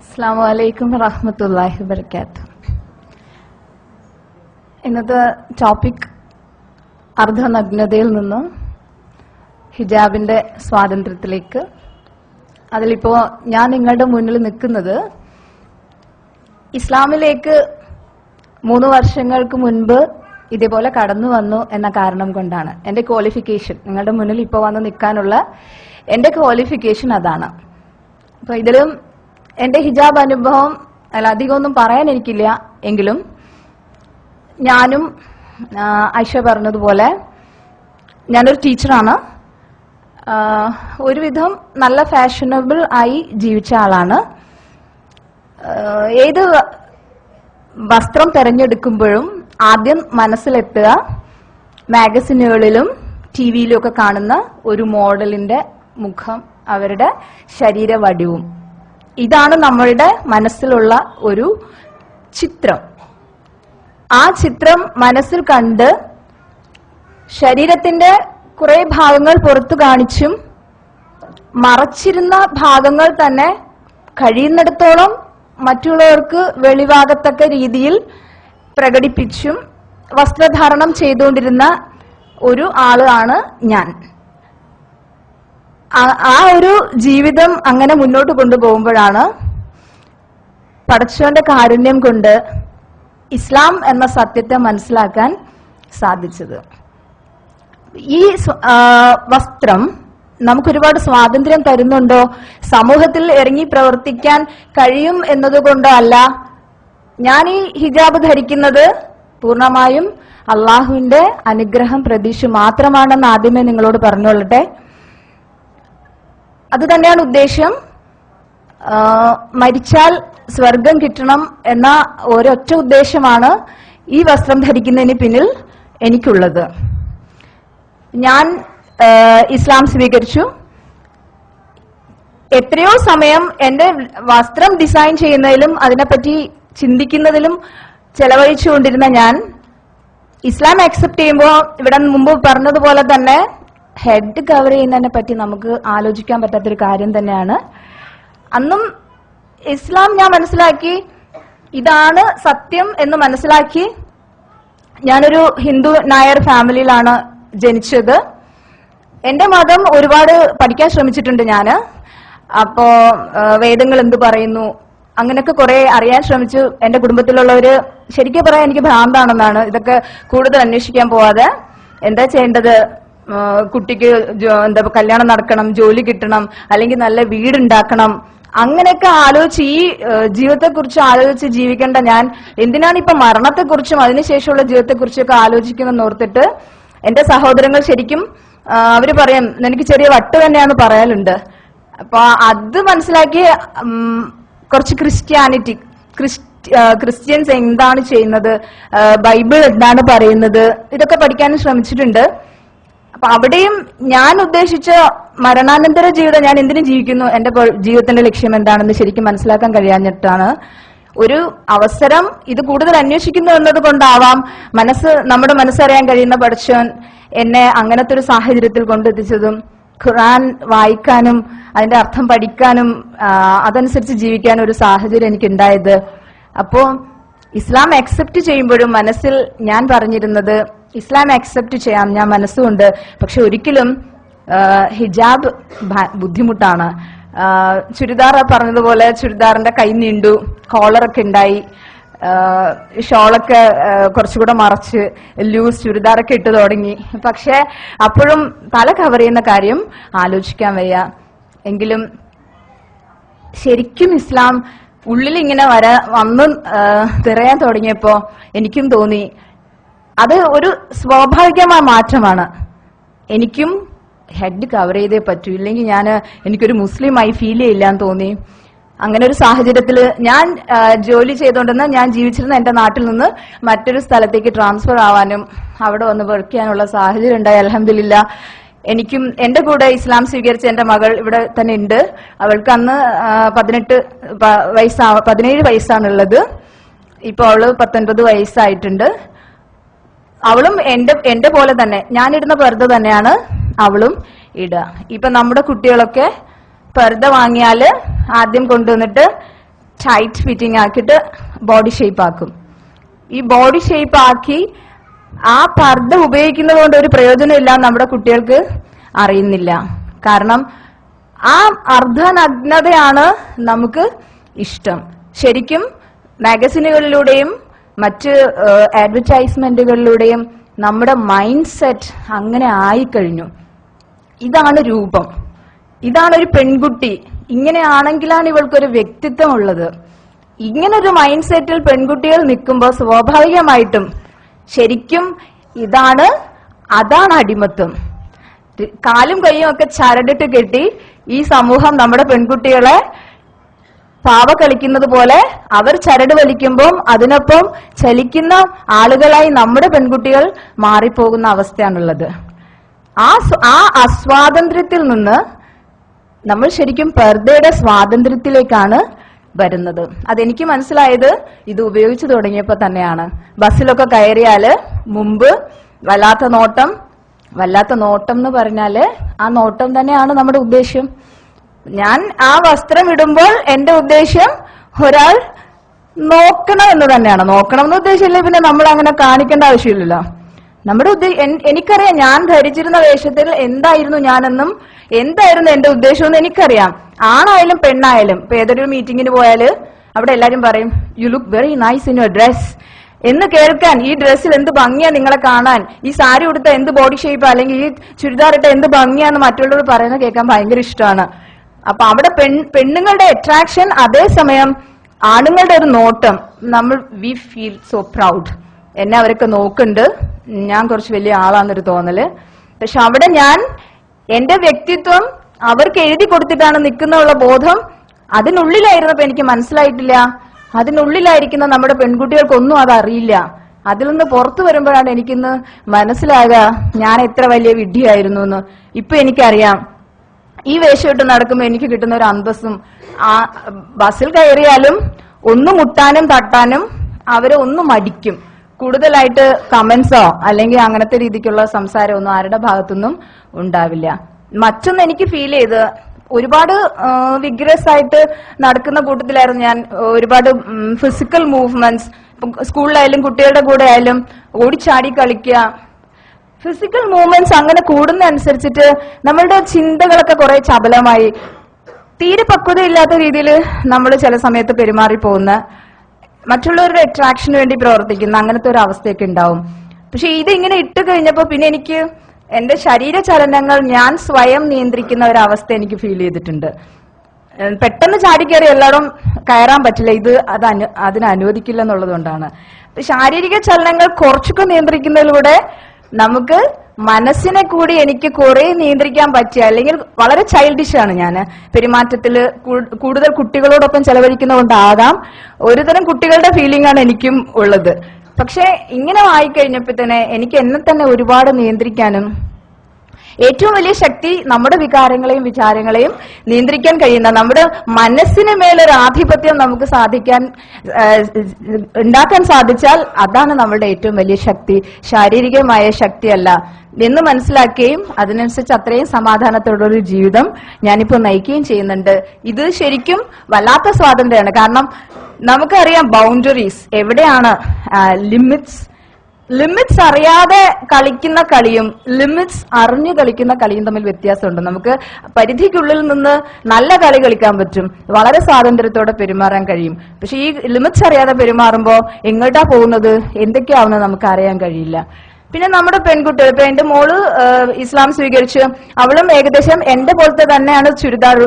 അസ്സാം വലൈക്കും വറഹമത്തല്ലാഹി വബർക്കാത്തു ഇന്നത്തെ ടോപ്പിക് അർദ്ധനഗ്നതയിൽ നിന്ന് ഹിജാബിന്റെ സ്വാതന്ത്ര്യത്തിലേക്ക്. അതിലിപ്പോ ഞാൻ നിങ്ങളുടെ മുന്നിൽ നിൽക്കുന്നത് ഇസ്ലാമിലേക്ക് മൂന്ന് വർഷങ്ങൾക്ക് മുൻപ് ഇതേപോലെ കടന്നു വന്നു എന്ന കാരണം കൊണ്ടാണ്. എന്റെ ക്വാളിഫിക്കേഷൻ നിങ്ങളുടെ മുന്നിൽ ഇപ്പോൾ വന്ന് നിൽക്കാനുള്ള എന്റെ ക്വാളിഫിക്കേഷൻ അതാണ്. അപ്പോൾ ഇതിലും എന്റെ ഹിജാബ് അനുഭവം അല്ല അധികമൊന്നും പറയാൻ എനിക്കില്ല എങ്കിലും ഞാനും ഐഷ പറഞ്ഞതുപോലെ ഞാനൊരു ടീച്ചറാണ്. ഒരുവിധം നല്ല ഫാഷനബിൾ ആയി ജീവിച്ച ആളാണ്. ഏത് വസ്ത്രം തിരഞ്ഞെടുക്കുമ്പോഴും ആദ്യം മനസ്സിലെത്തുക മാഗസിനുകളിലും ടി വിയിലും ഒക്കെ കാണുന്ന ഒരു മോഡലിന്റെ മുഖം അവരുടെ ശരീരവടിവും. ഇതാണ് നമ്മളുടെ മനസ്സിലുള്ള ഒരു ചിത്രം. ആ ചിത്രം മനസ്സിൽ കണ്ട് ശരീരത്തിന്റെ കുറെ ഭാഗങ്ങൾ പുറത്തു കാണിച്ചും മറച്ചിരുന്ന ഭാഗങ്ങൾ തന്നെ കഴിയുന്നിടത്തോളം മറ്റുള്ളവർക്ക് വെളിവാകത്തക്ക രീതിയിൽ പ്രകടിപ്പിച്ചും വസ്ത്രധാരണം ചെയ്തുകൊണ്ടിരുന്ന ഒരു ആളാണ് ഞാൻ. ആ- ഒരു ജീവിതം അങ്ങനെ മുന്നോട്ട് കൊണ്ടുപോകുമ്പോഴാണ് പടച്ചോന്റെ കാരുണ്യം കൊണ്ട് ഇസ്ലാം എന്ന സത്യത്തെ മനസ്സിലാക്കാൻ സാധിച്ചത്. ഈ വസ്ത്രം നമുക്ക് ഒരുപാട് സ്വാതന്ത്ര്യം തരുന്നുണ്ടോ? സമൂഹത്തിൽ ഇറങ്ങി പ്രവർത്തിക്കാൻ കഴിയും എന്നതുകൊണ്ടോ അല്ല. ഞാൻ ഈ ഹിജാബ് ധരിക്കുന്നത് പൂർണമായും അള്ളാഹുവിന്റെ അനുഗ്രഹം പ്രതീക്ഷ മാത്രമാണെന്ന് ആദ്യമേ നിങ്ങളോട് പറഞ്ഞുകൊള്ളട്ടെ. അത് തന്നെയാണ് ഉദ്ദേശം മരിച്ചാൽ സ്വർഗം കിട്ടണം എന്ന ഒരൊറ്റ ഉദ്ദേശമാണ് ഈ വസ്ത്രം ധരിക്കുന്നതിന് പിന്നിൽ എനിക്കുള്ളത്. ഞാൻ ഇസ്ലാം സ്വീകരിച്ചു. എത്രയോ സമയം എന്റെ വസ്ത്രം ഡിസൈൻ ചെയ്യുന്നതിലും അതിനെപ്പറ്റി ചിന്തിക്കുന്നതിലും ചെലവഴിച്ചുകൊണ്ടിരുന്ന ഞാൻ ഇസ്ലാം അക്സെപ്റ്റ് ചെയ്യുമ്പോൾ ഇവിടെ മുമ്പ് പറഞ്ഞതുപോലെ തന്നെ ഹെഡ് കവർ ചെയ്യുന്നതിനെ പറ്റി നമുക്ക് ആലോചിക്കാൻ പറ്റാത്തൊരു കാര്യം തന്നെയാണ്. അന്നും ഇസ്ലാം ഞാൻ മനസ്സിലാക്കി. ഇതാണ് സത്യം എന്ന് മനസ്സിലാക്കി. ഞാനൊരു ഹിന്ദു നായർ ഫാമിലിയിലാണ് ജനിച്ചത്. എന്റെ മതം ഒരുപാട് പഠിക്കാൻ ശ്രമിച്ചിട്ടുണ്ട് ഞാൻ. അപ്പോ വേദങ്ങൾ എന്ത് പറയുന്നു അങ്ങനെയൊക്കെ കുറെ അറിയാൻ ശ്രമിച്ചു. എന്റെ കുടുംബത്തിലുള്ളവര് ശരിക്കും പറയാൻ എനിക്ക് ഭ്രാന്താണെന്നാണ്. ഇതൊക്കെ കൂടുതൽ അന്വേഷിക്കാൻ പോവാതെ എന്താ ചെയ്യേണ്ടത്? കുട്ടിക്ക് എന്താ കല്യാണം നടക്കണം ജോലി കിട്ടണം അല്ലെങ്കിൽ നല്ല വീടുണ്ടാക്കണം. അങ്ങനെയൊക്കെ ആലോചിച്ച് ഈ ജീവിതത്തെക്കുറിച്ച് ആലോചിച്ച് ജീവിക്കേണ്ട ഞാൻ എന്തിനാണ് ഇപ്പൊ മരണത്തെക്കുറിച്ചും അതിനുശേഷമുള്ള ജീവിതത്തെക്കുറിച്ചൊക്കെ ആലോചിക്കുമെന്ന് ഓർത്തിട്ട് എന്റെ സഹോദരങ്ങൾ ശരിക്കും അവർ പറയും എനിക്ക് ചെറിയ വട്ട് തന്നെയാന്ന് പറയാനുണ്ട്. അപ്പൊ അത് മനസ്സിലാക്കി കുറച്ച് ക്രിസ്ത്യാനിറ്റി ക്രിസ്- ക്രിസ്ത്യൻസ് എന്താണ് ചെയ്യുന്നത്? ബൈബിൾ എന്താണ് പറയുന്നത്? ഇതൊക്കെ പഠിക്കാനും ശ്രമിച്ചിട്ടുണ്ട്. അപ്പൊ അവിടെയും ഞാൻ ഉദ്ദേശിച്ച മരണാനന്തര ജീവിതം ഞാൻ എന്തിനു ജീവിക്കുന്നു? എന്റെ ജീവിതത്തിന്റെ ലക്ഷ്യം എന്താണെന്ന് ശരിക്കും മനസ്സിലാക്കാൻ കഴിയാഞ്ഞിട്ടാണ്. ഒരു അവസരം ഇത് കൂടുതൽ അന്വേഷിക്കുന്നു എന്നത് കൊണ്ടാവാം മനസ്സ് നമ്മുടെ മനസ്സറിയാൻ കഴിയുന്ന പഠിച്ചവൻ എന്നെ അങ്ങനത്തെ ഒരു സാഹചര്യത്തിൽ കൊണ്ടെത്തിച്ചതും ഖുറാൻ വായിക്കാനും അതിന്റെ അർത്ഥം പഠിക്കാനും അതനുസരിച്ച് ജീവിക്കാനും ഒരു സാഹചര്യം എനിക്ക് ഉണ്ടായത് അപ്പോ ഇസ്ലാം അക്സെപ്റ്റ് ചെയ്യുമ്പോഴും മനസ്സിൽ ഞാൻ പറഞ്ഞിരുന്നത് ഇസ്ലാം അക്സെപ്റ്റ് ചെയ്യാം ഞാൻ മനസ്സുകൊണ്ട്. പക്ഷെ ഒരിക്കലും ഹിജാബ് ബുദ്ധിമുട്ടാണ്. ചുരിദാർ പറഞ്ഞതുപോലെ ചുരിദാറിന്റെ കൈ നീണ്ടു കോളറൊക്കെ ഉണ്ടായി ഷോളൊക്കെ കുറച്ചുകൂടെ മറച്ച് ലൂസ് ചുരിദാറൊക്കെ ഇട്ട് തുടങ്ങി. പക്ഷെ അപ്പോഴും തല കവർ ചെയ്യുന്ന കാര്യം ആലോചിക്കാൻ വയ്യ. എങ്കിലും ശരിക്കും ഇസ്ലാം ഉള്ളിൽ ഇങ്ങനെ വര വന്ന് തിരയാൻ തിറയാൻ തുടങ്ങിയപ്പോ എനിക്കും തോന്നി അത് ഒരു സ്വാഭാവികമായ മാറ്റമാണ്. എനിക്കും ഹെഡ് കവർ ചെയ്തേ പറ്റൂ. ഇല്ലെങ്കിൽ ഞാൻ എനിക്കൊരു മുസ്ലിമായി ഫീൽ ചെയ്യില്ല എന്ന് തോന്നി. അങ്ങനെ ഒരു സാഹചര്യത്തിൽ ഞാൻ ജോലി ചെയ്തുകൊണ്ടെന്ന് ഞാൻ ജീവിച്ചിരുന്ന എന്റെ നാട്ടിൽ നിന്ന് മറ്റൊരു സ്ഥലത്തേക്ക് ട്രാൻസ്ഫർ ആവാനും അവിടെ വന്ന് വർക്ക് ചെയ്യാനുള്ള സാഹചര്യം ഉണ്ടായി. അലഹമില്ല എനിക്കും എന്റെ കൂടെ ഇസ്ലാം സ്വീകരിച്ച എന്റെ മകൾ ഇവിടെ തന്നെ ഉണ്ട്. അവൾക്ക് അന്ന് പതിനെട്ട് വയസ്സാ പതിനേഴ് വയസ്സാണുള്ളത്. ഇപ്പോൾ അവൾ പത്തൊൻപത് വയസ്സായിട്ടുണ്ട്. അവളും എന്റെ എന്റെ പോലെ തന്നെ. ഞാനിടുന്ന പർദ്ദ തന്നെയാണ് അവളും ഇടുക ഇപ്പൊ നമ്മുടെ കുട്ടികളൊക്കെ പർദ്ദ വാങ്ങിയാൽ ആദ്യം കൊണ്ടുവന്നിട്ട് ടൈറ്റ് ഫിറ്റിംഗ് ആക്കിയിട്ട് ബോഡി ഷേപ്പ് ആക്കും. ഈ ബോഡി ഷേപ്പ് ആക്കി ആ പർദ്ദ ഉപയോഗിക്കുന്നത് കൊണ്ട് ഒരു പ്രയോജനമില്ല നമ്മുടെ കുട്ടികൾക്ക് അറിയുന്നില്ല. കാരണം ആ അർദ്ധനഗ്നതയാണ് നമുക്ക് ഇഷ്ടം. ശരിക്കും മാഗസിനുകളിലൂടെയും മറ്റ് അഡ്വർടൈസ്മെന്റുകളിലൂടെയും നമ്മുടെ മൈൻഡ് സെറ്റ് അങ്ങനെ ആയിക്കഴിഞ്ഞു. ഇതാണ് രൂപം. ഇതാണ് ഒരു പെൺകുട്ടി. ഇങ്ങനെയാണെങ്കിലാണ് ഇവൾക്കൊരു വ്യക്തിത്വം ഉള്ളത് ഇങ്ങനൊരു മൈൻഡ് സെറ്റിൽ പെൺകുട്ടികൾ നിൽക്കുമ്പോൾ സ്വാഭാവികമായിട്ടും ശരിക്കും ഇതാണ് അതാണ് അടിമത്വം കാലും കൈയും ഒക്കെ ചരടിട്ട് കെട്ടി ഈ സമൂഹം നമ്മുടെ പെൺകുട്ടികളെ പാവ കളിക്കുന്നത് പോലെ അവർ ചരട് വലിക്കുമ്പോൾ അതിനൊപ്പം ചലിക്കുന്ന ആളുകളായി നമ്മുടെ പെൺകുട്ടികൾ മാറിപ്പോകുന്ന അവസ്ഥയാണുള്ളത്. ആ ആ അസ്വാതന്ത്ര്യത്തിൽ നിന്ന് നമ്മൾ ശരിക്കും പെർദയുടെ സ്വാതന്ത്ര്യത്തിലേക്കാണ് വരുന്നത്. അതെനിക്ക് മനസ്സിലായത് ഇത് ഉപയോഗിച്ചു തുടങ്ങിയപ്പോൾ തന്നെയാണ്. ബസ്സിലൊക്കെ കയറിയാൽ മുമ്പ് വല്ലാത്ത നോട്ടം വല്ലാത്ത നോട്ടം എന്ന് പറഞ്ഞാൽ ആ നോട്ടം തന്നെയാണ് നമ്മുടെ ഉദ്ദേശ്യം. ഞാൻ ആ വസ്ത്രം ഇടുമ്പോൾ എന്റെ ഉദ്ദേശ്യം ഒരാൾ നോക്കണം എന്ന് തന്നെയാണ്. നോക്കണം എന്ന് ഉദ്ദേശമില്ലേ പിന്നെ നമ്മൾ അങ്ങനെ കാണിക്കേണ്ട ആവശ്യമില്ലല്ലോ. നമ്മുടെ ഉദ്ദേശം എനിക്കറിയാം ഞാൻ ധരിച്ചിരുന്ന വേഷത്തിൽ എന്തായിരുന്നു ഞാനെന്നും എന്തായിരുന്നു എന്റെ ഉദ്ദേശം എന്ന് എനിക്കറിയാം. ആണായാലും പെണ്ണായാലും. ഇപ്പൊ ഏതൊരു മീറ്റിംഗിന് പോയാൽ അവിടെ എല്ലാരും പറയും you look very nice in your dress എന്ന് കേൾക്കാൻ ഈ ഡ്രസ്സിൽ എന്ത് ഭംഗിയാ നിങ്ങളെ കാണാൻ? ഈ സാരി ഉടുത്ത എന്ത് ബോഡി ഷേപ്പ് അല്ലെങ്കിൽ ഈ ചുരിദാർ ഇട്ട എന്ത് ഭംഗിയാന്ന് മറ്റുള്ളവർ പറയുന്നത് കേൾക്കാൻ ഭയങ്കര ഇഷ്ടമാണ്. അപ്പൊ അവിടെ പെൺ പെണ്ണുങ്ങളുടെ അട്രാക്ഷൻ അതേസമയം ആണുങ്ങളുടെ ഒരു നോട്ടം. നമ്മൾ വി ഫീൽ സോ പ്രൗഡ് എന്നെ അവരൊക്കെ നോക്കുന്നുണ്ട്. ഞാൻ കുറച്ച് വലിയ ആളാന്നൊരു തോന്നൽ. പക്ഷെ അവിടെ ഞാൻ എന്റെ വ്യക്തിത്വം അവർക്ക് എഴുതി കൊടുത്തിട്ടാണ് നിൽക്കുന്നുള്ള ബോധം അതിനുള്ളിലായിരുന്നപ്പോ എനിക്ക് മനസ്സിലായിട്ടില്ല. അതിനുള്ളിലായിരിക്കുന്ന നമ്മുടെ പെൺകുട്ടികൾക്കൊന്നും അത് അറിയില്ല. അതിൽ നിന്ന് പുറത്തു വരുമ്പോഴാണ് എനിക്കിന്ന് മനസ്സിലാകുക ഞാൻ എത്ര വലിയ വിഡ്ഢിയായിരുന്നു എന്ന് ഇപ്പൊ എനിക്കറിയാം. ഈ വേഷമിട്ട് നടക്കുമ്പോൾ എനിക്ക് കിട്ടുന്ന ഒരു അന്തസ്സും ആ ബസ്സിൽ കയറിയാലും ഒന്ന് മുട്ടാനും തട്ടാനും അവരെ ഒന്ന് മടിക്കും. കൂടുതലായിട്ട് കമന്റ്സോ അല്ലെങ്കിൽ അങ്ങനത്തെ രീതിക്കുള്ള സംസാരമൊന്നും ആരുടെ ഭാഗത്തുനിന്നും ഉണ്ടാവില്ല. മറ്റൊന്ന് എനിക്ക് ഫീൽ ചെയ്ത് ഒരുപാട് വിഗ്രസ് ആയിട്ട് നടക്കുന്ന കൂട്ടത്തിലായിരുന്നു ഞാൻ. ഒരുപാട് ഫിസിക്കൽ മൂവ്മെന്റ്സ് സ്കൂളിലായാലും കുട്ടികളുടെ കൂടെ ആയാലും ഓടിച്ചാടി കളിക്കുക ഫിസിക്കൽ മൂവ്മെന്റ്സ് അങ്ങനെ കൂടുന്ന അനുസരിച്ചിട്ട് നമ്മളുടെ ചിന്തകളൊക്കെ കുറെ ചപലമായി. തീരെ പക്വതയില്ലാത്ത രീതിയിൽ നമ്മൾ ചില സമയത്ത് പെരുമാറി പോകുന്ന മറ്റുള്ളവരുടെ അട്രാക്ഷന് വേണ്ടി പ്രവർത്തിക്കുന്ന അങ്ങനത്തെ ഒരു അവസ്ഥയൊക്കെ ഉണ്ടാവും. പക്ഷെ ഇതിങ്ങനെ ഇട്ട് കഴിഞ്ഞപ്പോൾ പിന്നെ എനിക്ക് എന്റെ ശരീര ചലനങ്ങൾ ഞാൻ സ്വയം നിയന്ത്രിക്കുന്ന ഒരു അവസ്ഥ എനിക്ക് ഫീൽ ചെയ്തിട്ടുണ്ട്. പെട്ടെന്ന് ചാടിക്കയറി എല്ലാവരും കയറാൻ പറ്റില്ല. ഇത് അത് അനു അതിന് എന്നുള്ളതുകൊണ്ടാണ്. എന്നുള്ളത് ശാരീരിക ചലനങ്ങൾ കുറച്ചൊക്കെ നിയന്ത്രിക്കുന്നതിലൂടെ നമുക്ക് മനസ്സിനെ കൂടി എനിക്ക് കുറെ നിയന്ത്രിക്കാൻ പറ്റിയ അല്ലെങ്കിൽ വളരെ ചൈൽഡിഷ് ആണ് ഞാൻ പെരുമാറ്റത്തിൽ കൂടുതൽ കുട്ടികളോടൊപ്പം ചെലവഴിക്കുന്നതുകൊണ്ടാകാം ഒരുതരം കുട്ടികളുടെ ഫീലിംഗ് ആണ് എനിക്കും ഉള്ളത്. പക്ഷെ ഇങ്ങനെ വായിക്കഴിഞ്ഞപ്പോ തന്നെ എനിക്ക് എന്നെ തന്നെ ഒരുപാട് നിയന്ത്രിക്കാനും ഏറ്റവും വലിയ ശക്തി നമ്മുടെ വികാരങ്ങളെയും വിചാരങ്ങളെയും നിയന്ത്രിക്കാൻ കഴിയുന്ന നമ്മുടെ മനസ്സിന് മേലൊരു ആധിപത്യം നമുക്ക് സാധിക്കാൻ ഉണ്ടാക്കാൻ സാധിച്ചാൽ അതാണ് നമ്മുടെ ഏറ്റവും വലിയ ശക്തി. ശാരീരികമായ ശക്തിയല്ല. എന്ന് മനസ്സിലാക്കുകയും അതിനനുസരിച്ച് അത്രയും സമാധാനത്തോടൊരു ജീവിതം ഞാനിപ്പോ നയിക്കുകയും ചെയ്യുന്നുണ്ട്. ഇത് ശരിക്കും വല്ലാത്ത സ്വാതന്ത്ര്യമാണ്. കാരണം നമുക്കറിയാം ബൗണ്ടറീസ് എവിടെയാണ് ലിമിറ്റ്സ് ലിമിറ്റ്സ് അറിയാതെ കളിക്കുന്ന കളിയും ലിമിറ്റ്സ് അറിഞ്ഞു കളിക്കുന്ന കളിയും തമ്മിൽ വ്യത്യാസമുണ്ട്. നമുക്ക് പരിധിക്കുള്ളിൽ നിന്ന് നല്ല കളി കളിക്കാൻ പറ്റും. വളരെ സ്വാതന്ത്ര്യത്തോടെ പെരുമാറാൻ കഴിയും. പക്ഷെ ഈ ലിമിറ്റ്സ് അറിയാതെ പെരുമാറുമ്പോൾ എങ്ങോട്ടാ പോകുന്നത്? എന്തൊക്കെയാവുന്നത് നമുക്ക് അറിയാൻ കഴിയില്ല. പിന്നെ നമ്മുടെ പെൺകുട്ടികൾ ഇപ്പൊ എന്റെ മോൾ ഇസ്ലാം സ്വീകരിച്ച് അവളും ഏകദേശം എന്റെ പോലത്തെ തന്നെയാണ് ചുരിദാർ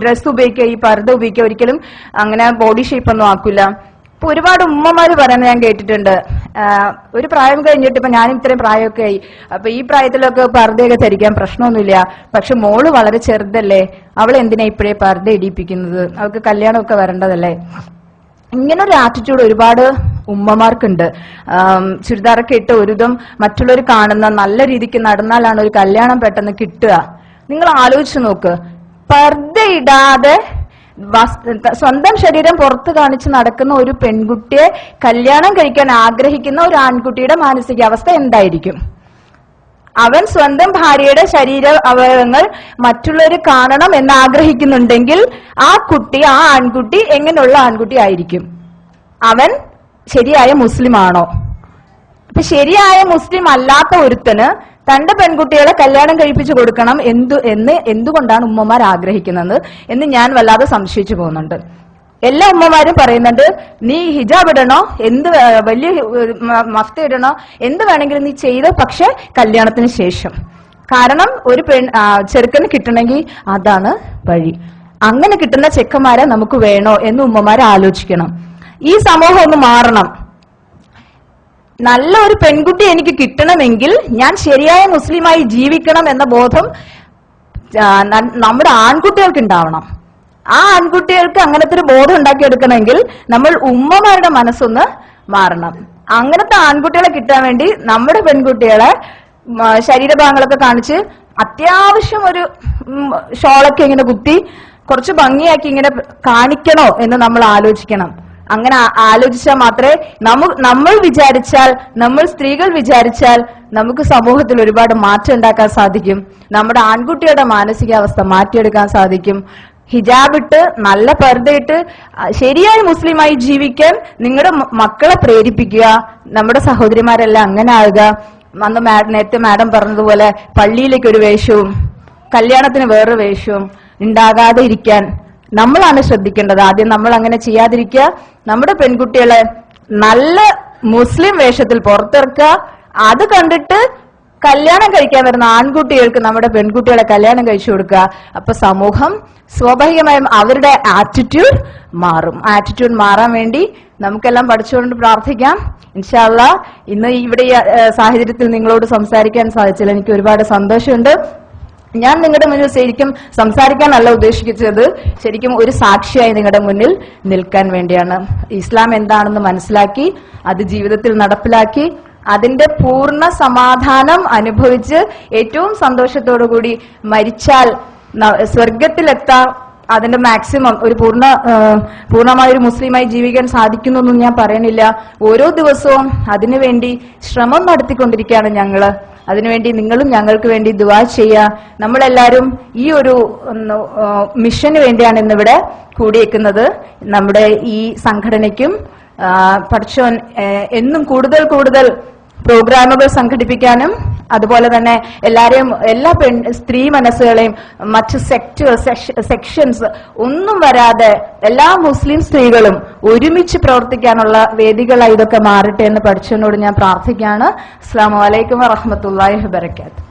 ഡ്രസ് ഉപയോഗിക്കുക ഈ പർദ്ദ ഉപയോഗിക്കുക. ഒരിക്കലും അങ്ങനെ ബോഡി ഷേപ്പ് ഒന്നും ആക്കില്ല ഇപ്പൊ ഒരുപാട് ഉമ്മമാര് പറയുന്നത് ഞാൻ കേട്ടിട്ടുണ്ട്. ഒരു പ്രായം കഴിഞ്ഞിട്ട് ഇപ്പൊ ഞാൻ ഇത്രയും പ്രായമൊക്കെ ആയി. അപ്പൊ ഈ പ്രായത്തിലൊക്കെ പർദ്ദയൊക്കെ ധരിക്കാൻ പ്രശ്നമൊന്നുമില്ല. പക്ഷെ മോൾ വളരെ ചെറുതല്ലേ? അവൾ എന്തിനാ ഇപ്പോഴേ പർദ്ദ ഇടിപ്പിക്കുന്നത്? അവൾക്ക് കല്യാണമൊക്കെ വരേണ്ടതല്ലേ? ഇങ്ങനൊരു ആറ്റിറ്റ്യൂഡ് ഒരുപാട് ഉമ്മമാർക്കുണ്ട്. ചുരിദാറൊക്കെ ഇട്ട് ഒരുതും മറ്റുള്ളവർ കാണുന്ന നല്ല രീതിക്ക് നടന്നാലാണ് ഒരു കല്യാണം പെട്ടെന്ന് കിട്ടുക. നിങ്ങൾ ആലോചിച്ച് നോക്ക്. പർദ്ദ ഇടാതെ സ്വന്തം ശരീരം പുറത്ത് കാണിച്ച് നടക്കുന്ന ഒരു പെൺകുട്ടിയെ കല്യാണം കഴിക്കാൻ ആഗ്രഹിക്കുന്ന ഒരു ആൺകുട്ടിയുടെ മാനസികാവസ്ഥ എന്തായിരിക്കും? അവൻ സ്വന്തം ഭാര്യയുടെ ശരീര അവയവങ്ങൾ മറ്റുള്ളവർ കാണണം എന്ന് ആഗ്രഹിക്കുന്നുണ്ടെങ്കിൽ ആ കുട്ടി ആ ആൺകുട്ടി എങ്ങനെയുള്ള ആൺകുട്ടി ആയിരിക്കും? അവൻ ശരിയായ മുസ്ലിം ആണോ ശരിയായ മുസ്ലിം അല്ലാത്ത ഒരുത്തന് തന്റെ പെൺകുട്ടികളെ കല്യാണം കഴിപ്പിച്ചു കൊടുക്കണം എന്തു എന്ന് എന്തുകൊണ്ടാണ് ഉമ്മമാർ ആഗ്രഹിക്കുന്നത് എന്ന് ഞാൻ വല്ലാതെ സംശയിച്ചു പോകുന്നുണ്ട്. എല്ലാ ഉമ്മമാരും പറയുന്നുണ്ട് നീ ഹിജാബ് ഇടണോ? എന്ത് വലിയ മഫ്തി ഇടണോ? എന്ത് വേണമെങ്കിലും നീ ചെയ്തോ പക്ഷെ കല്യാണത്തിന് ശേഷം. കാരണം ഒരു പെൺ ചെറുക്കന് കിട്ടണമെങ്കിൽ അതാണ് വഴി. അങ്ങനെ കിട്ടുന്ന ചെക്കന്മാരെ നമുക്ക് വേണോ എന്ന് ഉമ്മമാരെ ആലോചിക്കണം. ഈ സമൂഹം ഒന്ന് മാറണം. നല്ല ഒരു പെൺകുട്ടി എനിക്ക് കിട്ടണമെങ്കിൽ ഞാൻ ശരിയായ മുസ്ലിമായി ജീവിക്കണം എന്ന ബോധം നമ്മുടെ ആൺകുട്ടികൾക്ക് ഉണ്ടാവണം. ആ ആൺകുട്ടികൾക്ക് അങ്ങനത്തെ ഒരു ബോധം ഉണ്ടാക്കിയെടുക്കണമെങ്കിൽ നമ്മൾ ഉമ്മമാരുടെ മനസ്സൊന്ന് മാറണം. അങ്ങനത്തെ ആൺകുട്ടികളെ കിട്ടാൻ വേണ്ടി നമ്മുടെ പെൺകുട്ടികളെ ശരീരഭാഗങ്ങളൊക്കെ കാണിച്ച് അത്യാവശ്യം ഒരു ഷോളൊക്കെ ഇങ്ങനെ കുത്തി കുറച്ച് ഭംഗിയാക്കി ഇങ്ങനെ കാണിക്കണോ എന്ന് നമ്മൾ ആലോചിക്കണം. അങ്ങനെ ആലോചിച്ചാൽ മാത്രമേ നമ്മ നമ്മൾ വിചാരിച്ചാൽ നമ്മൾ സ്ത്രീകൾ വിചാരിച്ചാൽ നമുക്ക് സമൂഹത്തിൽ ഒരുപാട് മാറ്റം ഉണ്ടാക്കാൻ സാധിക്കും. നമ്മുടെ ആൺകുട്ടിയുടെ മാനസികാവസ്ഥ മാറ്റിയെടുക്കാൻ സാധിക്കും. ഹിജാബ് ഇട്ട് നല്ല പർദ്ദയിട്ട് ശരിയായ മുസ്ലിമായി ജീവിക്കാൻ നിങ്ങളുടെ മക്കളെ പ്രേരിപ്പിക്കുക നമ്മുടെ സഹോദരിമാരെല്ലാം അങ്ങനെ ആകുക അന്ന് നേരത്തെ മാഡം പറഞ്ഞതുപോലെ പള്ളിയിലേക്ക് ഒരു വേഷവും കല്യാണത്തിന് വേറൊരു വേഷവും ഉണ്ടാകാതെ ഇരിക്കാൻ നമ്മളാണ് ശ്രദ്ധിക്കേണ്ടത്. ആദ്യം നമ്മൾ അങ്ങനെ ചെയ്യാതിരിക്കുക. നമ്മുടെ പെൺകുട്ടികളെ നല്ല മുസ്ലിം വേഷത്തിൽ പുറത്തിറക്കുക. അത് കണ്ടിട്ട് കല്യാണം കഴിക്കാൻ വരുന്ന ആൺകുട്ടികൾക്ക് നമ്മുടെ പെൺകുട്ടികളെ കല്യാണം കഴിച്ചു കൊടുക്കുക. അപ്പൊ സമൂഹം സ്വാഭാവികമായും അവരുടെ ആറ്റിറ്റ്യൂഡ് മാറും. ആറ്റിറ്റ്യൂഡ് മാറാൻ വേണ്ടി നമുക്കെല്ലാം പഠിച്ചുകൊണ്ട് പ്രാർത്ഥിക്കാം. ഇൻഷാല്ല ഇന്ന് ഇവിടെ സാഹചര്യത്തിൽ നിങ്ങളോട് സംസാരിക്കാൻ സാധിച്ചില്ല എനിക്ക് ഒരുപാട് സന്തോഷമുണ്ട്. ഞാൻ നിങ്ങളുടെ മുന്നിൽ ശരിക്കും സംസാരിക്കാനല്ല ഉദ്ദേശിച്ചത്. ശരിക്കും ഒരു സാക്ഷിയായി നിങ്ങളുടെ മുന്നിൽ നിൽക്കാൻ വേണ്ടിയാണ്. ഇസ്ലാം എന്താണെന്ന് മനസ്സിലാക്കി അത് ജീവിതത്തിൽ നടപ്പിലാക്കി അതിന്റെ പൂർണ സമാധാനം അനുഭവിച്ച് ഏറ്റവും സന്തോഷത്തോടു കൂടി മരിച്ചാൽ സ്വർഗത്തിലെത്താം അതിന്റെ മാക്സിമം ഒരു പൂർണ പൂർണമായ ഒരു മുസ്ലിമായി ജീവിക്കാൻ സാധിക്കുന്നു എന്നും ഞാൻ പറയണില്ല. ഓരോ ദിവസവും അതിനുവേണ്ടി ശ്രമം നടത്തിക്കൊണ്ടിരിക്കുകയാണ് ഞങ്ങൾ. അതിനുവേണ്ടി നിങ്ങളും ഞങ്ങൾക്ക് വേണ്ടി ദുവാ ചെയ്യുക നമ്മളെല്ലാവരും ഈ ഒരു മിഷന് വേണ്ടിയാണ് ഇന്നിവിടെ കൂടിയേക്കുന്നത്. നമ്മുടെ ഈ സംഘടനയ്ക്കും പഠിച്ചോൻ എന്നും കൂടുതൽ കൂടുതൽ പ്രോഗ്രാമുകൾ സംഘടിപ്പിക്കാനും അതുപോലെ തന്നെ എല്ലാരെയും എല്ലാ പെൺ സ്ത്രീ മനസ്സുകളെയും മറ്റ് സെക്ടർ സെക്ഷൻസ് ഒന്നും വരാതെ എല്ലാ മുസ്ലിം സ്ത്രീകളും ഒരുമിച്ച് പ്രവർത്തിക്കാനുള്ള വേദികളായി ഇതൊക്കെ മാറട്ടെ എന്ന് പഠിച്ചതിനോട് ഞാൻ പ്രാർത്ഥിക്കുകയാണ്. അസ്സാം വലൈക്കും വറഹമത്തല്ലാഹി വബർക്കാത്തു